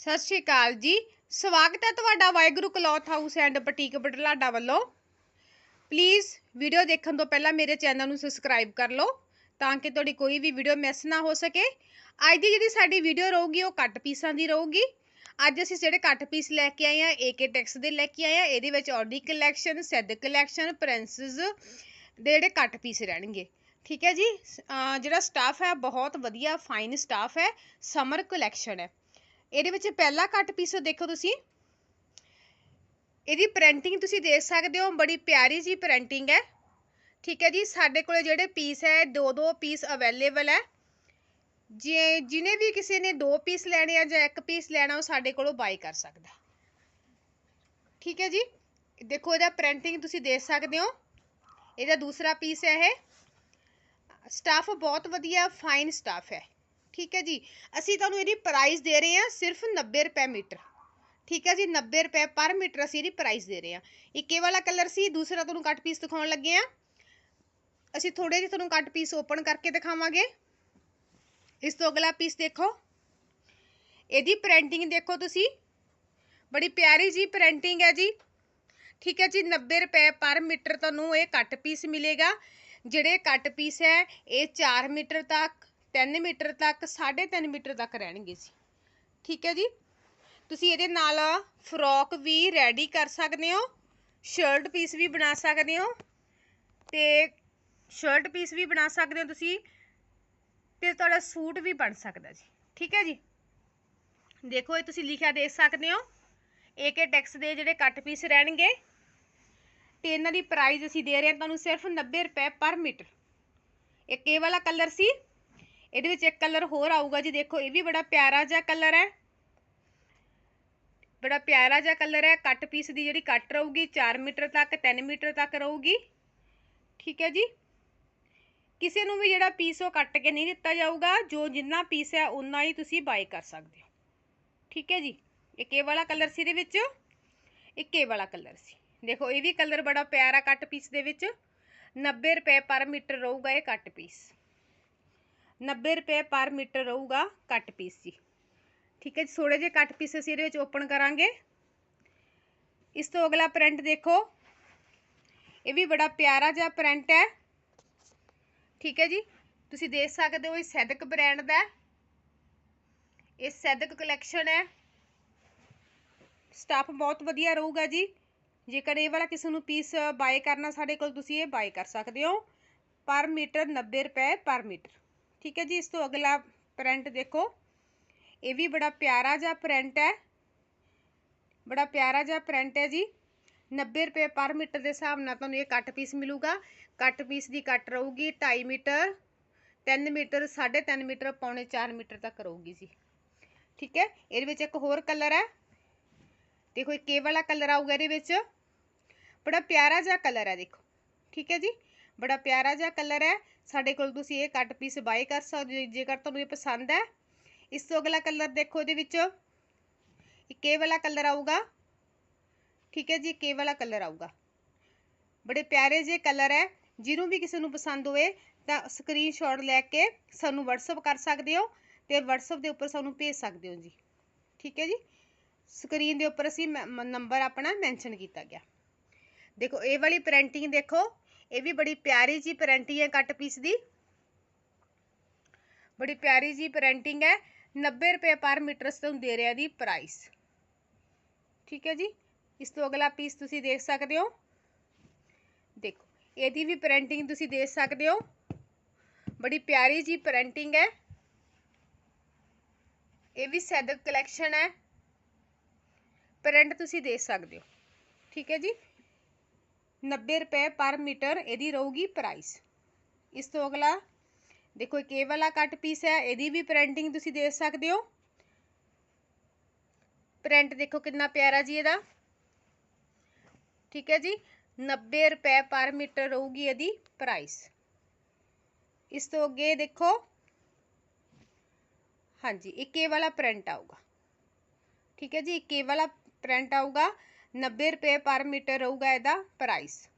ਸਤਿ ਸ਼੍ਰੀ ਅਕਾਲ ਜੀ। ਸਵਾਗਤ ਹੈ ਤੁਹਾਡਾ Waheguru cloth house and boutique Budhlada ਵੱਲੋਂ। ਪਲੀਜ਼ ਵੀਡੀਓ ਦੇਖਣ ਤੋਂ ਪਹਿਲਾਂ ਮੇਰੇ ਚੈਨਲ ਨੂੰ ਸਬਸਕ੍ਰਾਈਬ ਕਰ ਲਓ ਤਾਂ ਕਿ ਤੁਹਾਡੀ ਕੋਈ ਵੀ ਵੀਡੀਓ ਮਿਸ ਨਾ ਹੋ ਸਕੇ। ਅੱਜ ਦੀ ਜਿਹੜੀ ਸਾਡੀ ਵੀਡੀਓ ਰਹੂਗੀ ਉਹ ਕੱਟ ਪੀਸਾਂ ਦੀ ਰਹੂਗੀ। ਅੱਜ ਅਸੀਂ ਜਿਹੜੇ ਕੱਟ ਪੀਸ ਲੈ ਕੇ ਆਏ ਆ ਏਕੇ ਟੈਕਸ ਦੇ ਲੈ ਕੇ ਆਏ ਆ ਇਹਦੇ ਵਿੱਚ ਆਡੀ ਕਲੈਕਸ਼ਨ ਸੈਦ ਕਲੈਕਸ਼ਨ ਪ੍ਰਿੰਸਸ ਦੇ ਜਿਹੜੇ ਕੱਟ ਪੀਸ ਰਹਿਣਗੇ। ਠੀਕ ਹੈ ਜੀ। ਜਿਹੜਾ ਸਟਾਫ ਹੈ, ਬਹੁਤ ਵਧੀਆ ਫਾਈਨ ਸਟਾਫ ਹੈ ਸਮਰ ਕਲੈਕਸ਼ਨ ਹੈ। ਇਹਦੇ ਵਿੱਚ ਪਹਿਲਾ ਕੱਟ ਪੀਸ ਦੇਖੋ ਤੁਸੀਂ। ਇਹਦੀ ਪ੍ਰਿੰਟਿੰਗ ਤੁਸੀਂ ਦੇਖ ਸਕਦੇ ਹੋ, ਬੜੀ ਪਿਆਰੀ ਜੀ ਪ੍ਰਿੰਟਿੰਗ ਹੈ। ਠੀਕ ਹੈ ਜੀ, ਸਾਡੇ ਕੋਲੇ ਜਿਹੜੇ ਪੀਸ ਹੈ ਦੋ ਦੋ ਪੀਸ ਅਵੇਲੇਬਲ ਹੈ। ਜੇ ਜਿਨੇ ਵੀ ਕਿਸੇ ਨੇ ਦੋ ਪੀਸ ਲੈਣੇ ਆ ਜਾਂ ਇੱਕ ਪੀਸ ਲੈਣਾ, ਉਹ ਸਾਡੇ ਕੋਲੋਂ ਬਾਈ ਕਰ ਸਕਦਾ। ਠੀਕ ਹੈ ਜੀ, ਦੇਖੋ ਇਹਦਾ ਪ੍ਰਿੰਟਿੰਗ ਤੁਸੀਂ ਦੇਖ ਸਕਦੇ ਹੋ। ਇਹਦਾ ਦੂਸਰਾ ਪੀਸ ਹੈ ਇਹ। ਸਟਾਫ ਬਹੁਤ ਵਧੀਆ ਫਾਈਨ ਸਟਾਫ ਹੈ। ਠੀਕ ਹੈ ਜੀ। ਅਸੀਂ ਤੁਹਾਨੂੰ ਇਹਦੀ ਪ੍ਰਾਈਸ ਦੇ ਰਹੇ ਹਾਂ ਸਿਰਫ 90 ਰੁਪਏ ਮੀਟਰ। ਠੀਕ ਹੈ ਜੀ 90 ਰੁਪਏ ਪਰ ਮੀਟਰ ਅਸੀਂ ਇਹਦੀ ਪ੍ਰਾਈਸ ਦੇ ਰਹੇ ਹਾਂ। ਇੱਕ ਇਹ ਵਾਲਾ ਕਲਰ ਸੀ, ਦੂਸਰਾ ਤੁਹਾਨੂੰ ਕੱਟ ਪੀਸ ਦਿਖਾਉਣ ਲੱਗੇ ਆ ਅਸੀਂ ਥੋੜੇ ਜਿਹੇ ਤੁਹਾਨੂੰ ਕੱਟ ਪੀਸ ਓਪਨ ਕਰਕੇ ਦਿਖਾਵਾਂਗੇ। ਇਸ ਤੋਂ ਅਗਲਾ ਪੀਸ ਦੇਖੋ। ਇਹਦੀ ਪ੍ਰਿੰਟਿੰਗ ਦੇਖੋ ਤੁਸੀਂ। ਬੜੀ ਪਿਆਰੀ ਜੀ ਪ੍ਰਿੰਟਿੰਗ ਹੈ ਜੀ। ਠੀਕ ਹੈ ਜੀ 90 ਰੁਪਏ ਪਰ ਮੀਟਰ ਤੁਹਾਨੂੰ ਇਹ ਕੱਟ ਪੀਸ ਮਿਲੇਗਾ। ਜਿਹੜੇ ਕੱਟ ਪੀਸ ਹੈ, ਇਹ 4 ਮੀਟਰ ਤੱਕ 3 ਮੀਟਰ ਤੱਕ 3.5 ਮੀਟਰ ਤੱਕ ਰਹਿਣਗੇ ਜੀ ਠੀਕ ਹੈ ਜੀ? ਤੁਸੀਂ ਇਹਦੇ ਨਾਲ ਫਰੋਕ ਵੀ ਰੈਡੀ ਕਰ ਸਕਦੇ ਹੋ ਸ਼ਰਟ ਪੀਸ ਵੀ ਬਣਾ ਸਕਦੇ ਹੋ ਤੇ ਸ਼ਰਟ ਪੀਸ ਵੀ ਬਣਾ ਸਕਦੇ ਹੋ ਤੁਸੀਂ ਤੇ ਤੁਹਾਡਾ ਸੂਟ ਵੀ ਬਣ ਸਕਦਾ ਜੀ। ਠੀਕ ਹੈ ਜੀ? ਦੇਖੋ ਇਹ ਤੁਸੀਂ ਲਿਖਿਆ ਦੇਖ ਸਕਦੇ ਹੋ ਏਕੇ ਟੈਕਸ ਦੇ ਜਿਹੜੇ ਕੱਟ ਪੀਸ ਰਹਿਣਗੇ ਤੇ ਇਹਨਾਂ ਦੀ ਪ੍ਰਾਈਸ ਅਸੀਂ ਦੇ ਰਹੇ ਹਾਂ ਤੁਹਾਨੂੰ ਸਿਰਫ 90 ਰੁਪਏ ਪਰ ਮੀਟਰ। ਇੱਕ ਇਹ ਵਾਲਾ ਕਲਰ ਸੀ ਇਹਦੇ ਵਿੱਚ ਇੱਕ ਕਲਰ ਹੋਰ ਆਊਗਾ ਜੀ, ਦੇਖੋ, ਇਹ ਵੀ ਬੜਾ ਪਿਆਰਾ ਜਿਹਾ ਕਲਰ ਹੈ। ਬੜਾ ਪਿਆਰਾ ਜਿਹਾ ਕਲਰ ਹੈ ਕੱਟ ਪੀਸ ਦੀ ਜਿਹੜੀ ਕੱਟ ਰਹੂਗੀ 4 ਮੀਟਰ ਤੱਕ 3 ਮੀਟਰ ਤੱਕ ਰਹੂਗੀ। ਠੀਕ ਹੈ ਜੀ? ਕਿਸੇ ਨੂੰ ਵੀ ਜਿਹੜਾ ਪੀਸ ਉਹ ਕੱਟ ਕੇ ਨਹੀਂ ਦਿੱਤਾ ਜਾਊਗਾ, ਜੋ ਜਿੰਨਾ ਪੀਸ ਹੈ ਉਨਾ ਹੀ ਤੁਸੀਂ ਬਾਈ ਕਰ ਸਕਦੇ ਹੋ। ਠੀਕ ਹੈ ਜੀ? ਇੱਕ ਇਹ ਵਾਲਾ ਕਲਰ ਸੀ ਇਹਦੇ ਵਿੱਚ, ਇੱਕ ਇਹ ਵਾਲਾ ਕਲਰ ਸੀ। ਦੇਖੋ, ਇਹ ਵੀ ਕਲਰ ਬੜਾ ਪਿਆਰਾ ਕੱਟ ਪੀਸ ਦੇ ਵਿੱਚ। 90 ਰੁਪਏ ਪਰ ਮੀਟਰ ਰਹੂਗਾ ਇਹ ਕੱਟ ਪੀਸ 90 ਰੁਪਏ ਪਰ ਮੀਟਰ ਰਹੂਗਾ ਕੱਟ ਪੀਸ ਜੀ ਠੀਕ ਹੈ ਜੀ ਥੋੜੇ ਜਿਹੇ ਕੱਟ ਪੀਸ ਅਸੀਂ ਇਹਦੇ ਵਿੱਚ ਓਪਨ ਕਰਾਂਗੇ ਇਸ ਤੋਂ ਅਗਲਾ ਪ੍ਰਿੰਟ ਦੇਖੋ ਇਹ ਵੀ ਬੜਾ ਪਿਆਰਾ ਜਿਹਾ ਪ੍ਰਿੰਟ ਹੈ ਠੀਕ ਹੈ ਜੀ ਤੁਸੀਂ ਦੇਖ ਸਕਦੇ ਹੋ ਇਹ ਸੈਦਕ ਬ੍ਰਾਂਡ ਦਾ ਇਹ ਸੈਦਕ ਕਲੈਕਸ਼ਨ ਹੈ ਸਟਾਫ ਬਹੁਤ ਵਧੀਆ ਰਹੂਗਾ ਜੀ ਜੇਕਰ ਇਹ ਵਾਲਾ ਕਿਸੇ ਨੂੰ ਪੀਸ ਬਾਏ ਕਰਨਾ ਸਾਡੇ ਕੋਲ ਤੁਸੀਂ ਇਹ ਬਾਏ ਕਰ ਸਕਦੇ ਹੋ ਪਰ ਮੀਟਰ 90 ਰੁਪਏ ਪਰ ਮੀਟਰ ਠੀਕ ਹੈ ਜੀ, ਇਸ ਤੋਂ ਅਗਲਾ ਪ੍ਰਿੰਟ ਦੇਖੋ। ਇਹ ਵੀ ਬੜਾ ਪਿਆਰਾ ਜਿਹਾ ਪ੍ਰਿੰਟ ਹੈ। ਬੜਾ ਪਿਆਰਾ ਜਿਹਾ ਪ੍ਰਿੰਟ ਹੈ ਜੀ। 90 ਰੁਪਏ ਪਰ ਮੀਟਰ ਦੇ ਹਿਸਾਬ ਨਾਲ ਤੁਹਾਨੂੰ ਇਹ ਕੱਟ ਪੀਸ ਮਿਲੂਗਾ। ਕੱਟ ਪੀਸ ਦੀ ਕੱਟ ਰਹੂਗੀ 2.5 ਮੀਟਰ 3 ਮੀਟਰ 3.5 ਮੀਟਰ, ਪੌਣੇ 4 ਮੀਟਰ ਤੱਕ ਰਹੂਗੀ ਜੀ। ਠੀਕ ਹੈ, ਇਹਦੇ ਵਿੱਚ ਇੱਕ ਹੋਰ ਕਲਰ ਹੈ। ਦੇਖੋ ਇੱਕ ਇਹ ਵਾਲਾ ਕਲਰ ਆਊਗਾ ਇਹਦੇ ਵਿੱਚ। ਬੜਾ ਪਿਆਰਾ ਜਿਹਾ ਕਲਰ ਹੈ, ਦੇਖੋ। ਠੀਕ ਹੈ ਜੀ, ਬੜਾ ਪਿਆਰਾ ਜਿਹਾ ਕਲਰ ਹੈ। ਸਾਡੇ ਕੋਲ ਤੁਸੀਂ ਇਹ ਕੱਟ ਪੀਸ ਬਾਏ ਕਰ ਸਕਦੇ ਹੋ, ਜੇਕਰ ਤੁਹਾਨੂੰ ਇਹ ਪਸੰਦ ਹੈ। ਇਸ ਤੋਂ ਅਗਲਾ ਕਲਰ ਦੇਖੋ ਇਹਦੇ ਵਿੱਚ। ਇੱਕ ਇਹ ਵਾਲਾ ਕਲਰ ਆਊਗਾ। ਠੀਕ ਹੈ ਜੀ ਇੱਕ ਵਾਲਾ ਕਲਰ ਆਊਗਾ। ਬੜੇ ਪਿਆਰੇ ਜਿਹੇ ਕਲਰ ਹੈ। ਜਿਹਨੂੰ ਵੀ ਕਿਸੇ ਨੂੰ ਪਸੰਦ ਹੋਵੇ, ਤਾਂ ਸਕਰੀਨਸ਼ਾਟ ਲੈ ਕੇ ਸਾਨੂੰ WhatsApp ਕਰ ਸਕਦੇ ਹੋ ਤੇ WhatsApp ਦੇ ਉੱਪਰ ਸਾਨੂੰ ਭੇਜ ਸਕਦੇ ਹੋ ਜੀ। ਠੀਕ ਹੈ ਜੀ? ਸਕਰੀਨ ਦੇ ਉੱਪਰ ਅਸੀਂ ਨੰਬਰ ਆਪਣਾ ਮੈਂਸ਼ਨ ਕੀਤਾ ਗਿਆ। ਦੇਖੋ, ਇਹ ਵਾਲੀ ਪ੍ਰਿੰਟਿੰਗ ਦੇਖੋ। ਇਹ ਵੀ ਬੜੀ ਪਿਆਰੀ ਜੀ ਪ੍ਰਿੰਟਿੰਗ ਹੈ ਕੱਟ ਪੀਸ ਦੀ ਬੜੀ ਪਿਆਰੀ ਜੀ ਪ੍ਰਿੰਟਿੰਗ ਹੈ 90 ਰੁਪਏ ਪਰ ਮੀਟਰ ਤੁਹਾਨੂੰ ਦੇ ਰਿਹਾ ਦੀ ਪ੍ਰਾਈਸ ਠੀਕ ਹੈ ਜੀ ਇਸ ਤੋਂ ਅਗਲਾ ਪੀਸ ਤੁਸੀਂ ਦੇਖ ਸਕਦੇ ਹੋ ਦੇਖੋ ਇਹਦੀ ਵੀ ਪ੍ਰਿੰਟਿੰਗ ਤੁਸੀਂ ਦੇਖ ਸਕਦੇ ਹੋ ਬੜੀ ਪਿਆਰੀ ਜੀ ਪ੍ਰਿੰਟਿੰਗ ਹੈ ਇਹ ਵੀ ਸੈਦਕ ਕਲੈਕਸ਼ਨ ਹੈ ਪ੍ਰਿੰਟ ਤੁਸੀਂ ਦੇਖ ਸਕਦੇ ਹੋ ਠੀਕ ਹੈ ਜੀ 90 ਰੁਪਏ ਪਰ ਮੀਟਰ ਇਹਦੀ ਰਹੂਗੀ ਪ੍ਰਾਈਸ ਇਸ ਤੋਂ ਅਗਲਾ, ਦੇਖੋ ਇੱਕ ਇਹ ਵਾਲਾ ਕੱਟ ਪੀਸ ਹੈ, ਇਹਦੀ ਵੀ ਪ੍ਰਿੰਟਿੰਗ ਤੁਸੀਂ ਦੇਖ ਸਕਦੇ ਹੋ। ਪ੍ਰਿੰਟ ਦੇਖੋ ਕਿੰਨਾ ਪਿਆਰਾ ਜੀ ਇਹਦਾ। ਠੀਕ ਹੈ ਜੀ 90 ਰੁਪਏ ਪਰ ਮੀਟਰ ਰਹੂਗੀ ਇਹਦੀ ਪ੍ਰਾਈਸ ਇਸ ਤੋਂ ਅੱਗੇ ਦੇਖੋ, ਹਾਂਜੀ ਇੱਕ ਇਹ ਵਾਲਾ ਪ੍ਰਿੰਟ ਆਊਗਾ। ਠੀਕ ਹੈ ਜੀ ਇੱਕ ਇਹ ਵਾਲਾ ਪ੍ਰਿੰਟ ਆਊਗਾ। 90 ਰੁਪਏ ਪਰ ਮੀਟਰ ਰਹੂਗਾ ਇਹਦਾ ਪ੍ਰਾਈਸ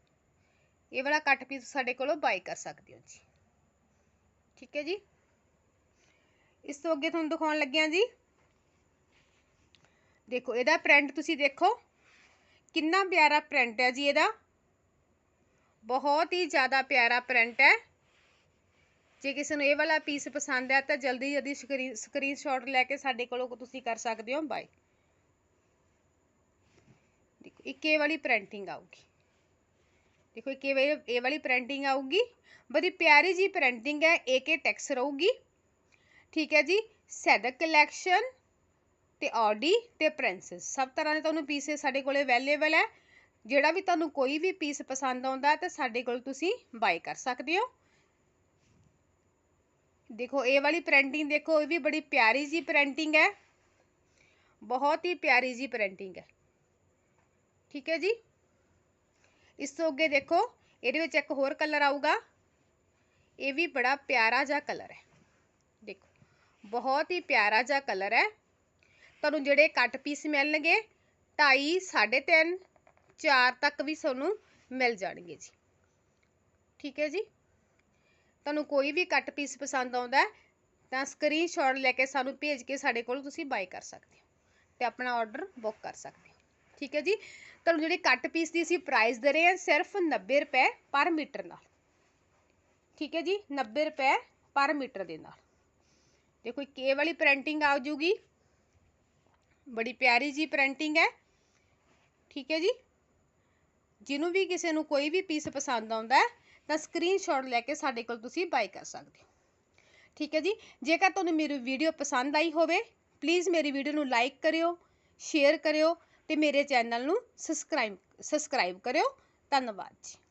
ਇਹ ਵਾਲਾ ਕੱਟ ਪੀਸ ਸਾਡੇ ਕੋਲੋਂ ਬਾਈ ਕਰ ਸਕਦੇ ਹੋ ਜੀ। ਠੀਕ ਹੈ ਜੀ? ਇਸ ਤੋਂ ਅੱਗੇ ਤੁਹਾਨੂੰ ਦਿਖਾਉਣ ਲੱਗਿਆ ਜੀ। ਦੇਖੋ, ਇਹਦਾ ਪ੍ਰਿੰਟ ਤੁਸੀਂ ਦੇਖੋ। ਕਿੰਨਾ ਪਿਆਰਾ ਪ੍ਰਿੰਟ ਹੈ ਜੀ ਇਹਦਾ। ਬਹੁਤ ਹੀ ਜ਼ਿਆਦਾ ਪਿਆਰਾ ਪ੍ਰਿੰਟ ਹੈ। ਜੇ ਕਿਸੇ ਨੂੰ ਇਹ ਵਾਲਾ ਪੀਸ ਪਸੰਦ ਹੈ ਤਾਂ ਜਲਦੀ ਜਲਦੀ ਸਕਰੀਨ ਸਕਰੀਨਸ਼ਾਟ ਲੈ ਕੇ ਸਾਡੇ ਕੋਲੋਂ ਤੁਸੀਂ ਕਰ ਸਕਦੇ ਹੋ ਬਾਏ ਇੱਕ ਇਹ ਵਾਲੀ ਪ੍ਰਿੰਟਿੰਗ ਆਊਗੀ। ਦੇਖੋ ਇੱਕ ਇਹ ਵਾਲੀ ਇਹ ਵਾਲੀ ਪ੍ਰਿੰਟਿੰਗ ਆਊਗੀ। ਬੜੀ ਪਿਆਰੀ ਜੀ ਪ੍ਰਿੰਟਿੰਗ ਹੈ ਏਕੇ ਟੈਕਸ ਰਹੂਗੀ। ਠੀਕ ਹੈ ਜੀ? ਸੈਦਕ ਕਲੈਕਸ਼ਨ ਤੇ ਆਡੀ ਤੇ ਪ੍ਰਿੰਸੈਸ ਸਭ ਤਰ੍ਹਾਂ ਦੇ ਤੁਹਾਨੂੰ ਪੀਸੇ ਸਾਡੇ ਕੋਲੇ ਅਵੇਲੇਬਲ ਹੈ। ਜਿਹੜਾ ਵੀ ਤੁਹਾਨੂੰ ਕੋਈ ਵੀ ਪੀਸ ਪਸੰਦ ਆਉਂਦਾ ਤਾਂ ਸਾਡੇ ਕੋਲ ਤੁਸੀਂ ਬਾਈ ਕਰ ਸਕਦੇ ਹੋ। ਦੇਖੋ, ਇਹ ਵਾਲੀ ਪ੍ਰਿੰਟਿੰਗ ਦੇਖੋ, ਇਹ ਵੀ ਬੜੀ ਪਿਆਰੀ ਜੀ ਪ੍ਰਿੰਟਿੰਗ ਹੈ। ਬਹੁਤ ਹੀ ਪਿਆਰੀ ਜੀ ਪ੍ਰਿੰਟਿੰਗ ਹੈ। ਠੀਕ ਹੈ ਜੀ? ਇਸ ਤੋਂ ਅੱਗੇ ਦੇਖੋ, ਇਹਦੇ ਵਿੱਚ ਇੱਕ ਹੋਰ ਕਲਰ ਆਊਗਾ। ਇਹ ਵੀ ਬੜਾ ਪਿਆਰਾ ਜਿਹਾ ਕਲਰ ਹੈ। ਦੇਖੋ, ਬਹੁਤ ਹੀ ਪਿਆਰਾ ਜਿਹਾ ਕਲਰ ਹੈ। ਤੁਹਾਨੂੰ ਜਿਹੜੇ ਕੱਟ ਪੀਸ ਮਿਲਣਗੇ 2.5 3.5 4 ਤੱਕ ਵੀ ਤੁਹਾਨੂੰ ਮਿਲ ਜਾਣਗੇ ਜੀ। ਠੀਕ ਹੈ ਜੀ? ਤੁਹਾਨੂੰ ਕੋਈ ਵੀ ਕੱਟ ਪੀਸ ਪਸੰਦ ਆਉਂਦਾ ਤਾਂ ਸਕਰੀਨਸ਼ਾਟ ਲੈ ਕੇ ਸਾਨੂੰ ਭੇਜ ਕੇ ਸਾਡੇ ਕੋਲ ਤੁਸੀਂ ਬਾਈ ਕਰ ਸਕਦੇ ਹੋ। ਤੇ ਆਪਣਾ ਆਰਡਰ ਬੁੱਕ ਕਰ ਸਕਦੇ ਠੀਕ ਹੈ ਜੀ। ਤੁਹਾਨੂੰ ਜਿਹੜੇ ਕੱਟ ਪੀਸ ਦੀ ਅਸੀਂ ਪ੍ਰਾਈਸ ਦੇ ਰਹੇ ਹਾਂ, ਸਿਰਫ 90 ਰੁਪਏ ਪਰ ਮੀਟਰ ਨਾਲ। ਠੀਕ ਹੈ ਜੀ 90 ਰੁਪਏ ਪਰ ਮੀਟਰ ਦੇ ਨਾਲ। ਦੇਖੋ, ਇੱਕ ਇਹ ਵਾਲੀ ਪ੍ਰਿੰਟਿੰਗ ਆ ਜੂਗੀ। ਬੜੀ ਪਿਆਰੀ ਜੀ ਪ੍ਰਿੰਟਿੰਗ ਹੈ। ਠੀਕ ਹੈ ਜੀ। ਜਿਹਨੂੰ ਵੀ ਕਿਸੇ ਨੂੰ ਕੋਈ ਵੀ ਪੀਸ ਪਸੰਦ ਆਉਂਦਾ ਹੈ, ਤਾਂ ਸਕਰੀਨਸ਼ਾਟ ਲੈ ਕੇ ਸਾਡੇ ਕੋਲ ਤੁਸੀਂ ਬਾਈ ਕਰ ਸਕਦੇ ਹੋ। ਠੀਕ ਹੈ ਜੀ। ਜੇਕਰ ਤੁਹਾਨੂੰ ਮੇਰੀ ਵੀਡੀਓ ਪਸੰਦ ਆਈ ਹੋਵੇ ਪਲੀਜ਼ ਮੇਰੀ ਵੀਡੀਓ ਨੂੰ ਲਾਈਕ ਕਰਿਓ ਸ਼ੇਅਰ ਕਰਿਓ ਅਤੇ ਮੇਰੇ ਚੈਨਲ ਨੂੰ ਸਬਸਕ੍ਰਾਈਬ ਸਬਸਕ੍ਰਾਈਬ ਕਰਿਓ। ਧੰਨਵਾਦ ਜੀ।